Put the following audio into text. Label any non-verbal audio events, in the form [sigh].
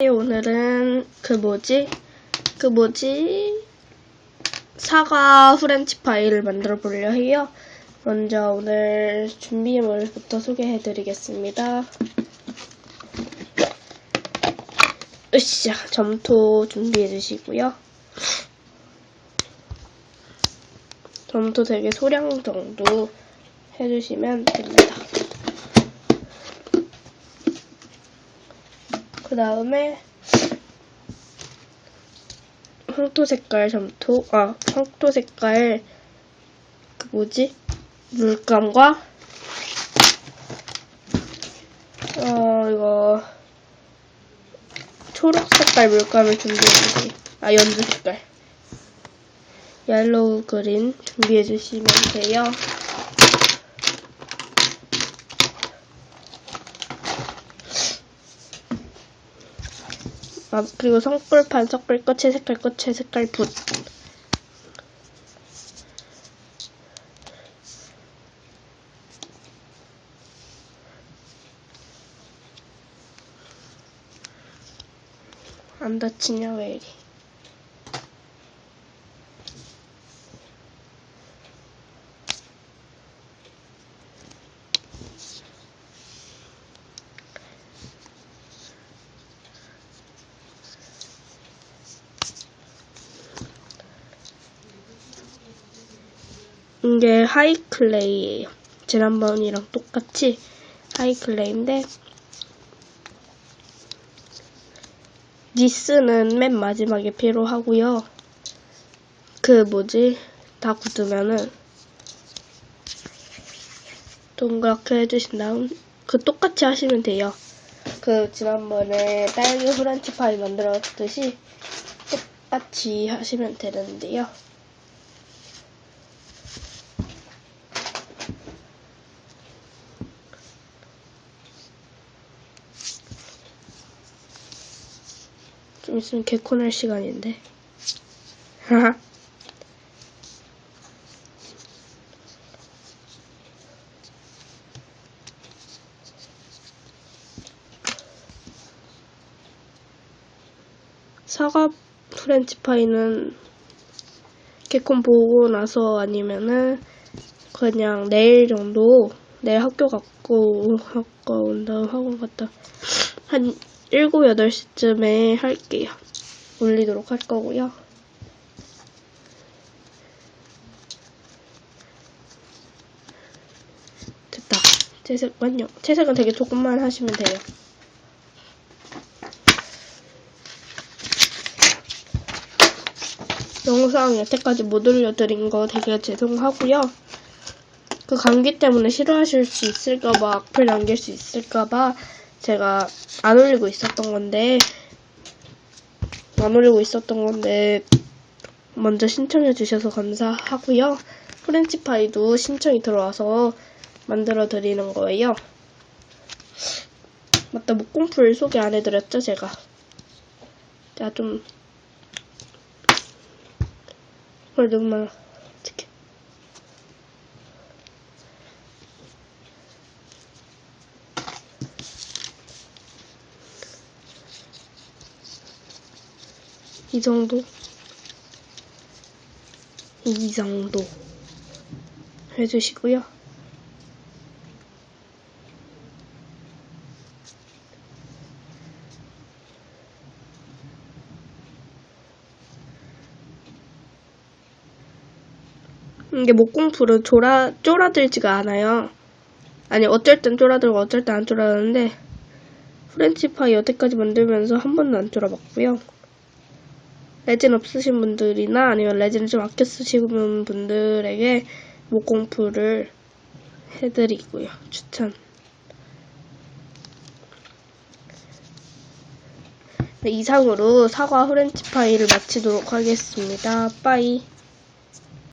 네, 오늘은 그 뭐지? 그 뭐지? 사과 후렌치 파이를 만들어 보려 해요. 먼저 오늘 준비물부터 소개해 드리겠습니다. 으쌰, 점토 준비해 주시고요. 점토 되게 소량 정도 해주시면 됩니다. 그 다음에 황토 색깔 점토, 아, 황토 색깔 그 뭐지? 물감과 어, 이거 초록 색깔 물감을 준비해주세요. 아, 연두 색깔. 옐로우 그린 준비해주시면 돼요. 아, 그리고 성불판, 석불, 꽃의 색깔, 꽃의 색깔, 붓. 안 다치냐, 왜 이리. 이게 하이클레이예요. 지난번이랑 똑같이 하이클레이인데 니스는 맨 마지막에 필요하고요. 그 뭐지? 다 굳으면은 동그랗게 해주신 다음 그 똑같이 하시면 돼요. 그 지난번에 딸기 후렌치 파이 만들었듯이 똑같이 하시면 되는데요. 좀 있으면 개콘 할 시간인데. [laughs] 사과 프렌치 파이는 개콘 보고 나서 아니면은 그냥 내일 정도 내일 학교 갔고 학교 온 다음 학원 갔다 한 7, 8시쯤에 할게요. 올리도록 할 거고요. 됐다. 채색 완료. 채색은 되게 조금만 하시면 돼요. 영상 여태까지 못 올려드린 거 되게 죄송하고요. 그 감기 때문에 싫어하실 수 있을까봐 악플 남길 수 있을까봐 제가 안 올리고 있었던 건데 안 올리고 있었던 건데 먼저 신청해 주셔서 감사하고요. 프렌치 파이도 신청이 들어와서 만들어 드리는 거예요. 맞다 목공풀 소개 안 해드렸죠 제가. 자 좀. 헐 너무 많아. 어떡해. 이 정도? 이 정도 해주시고요. 이게 목공풀은 졸아, 쫄아들지가 않아요. 아니, 어쩔 땐 쫄아들고 어쩔 땐 안 쫄아드는데, 프렌치파이 여태까지 만들면서 한 번도 안 쫄아봤고요. 레진 없으신 분들이나 아니면 레진을 좀 아껴 쓰시는 분들에게 목공풀을 해드리고요. 추천. 네, 이상으로 사과 후렌치 파이를 마치도록 하겠습니다. 빠이.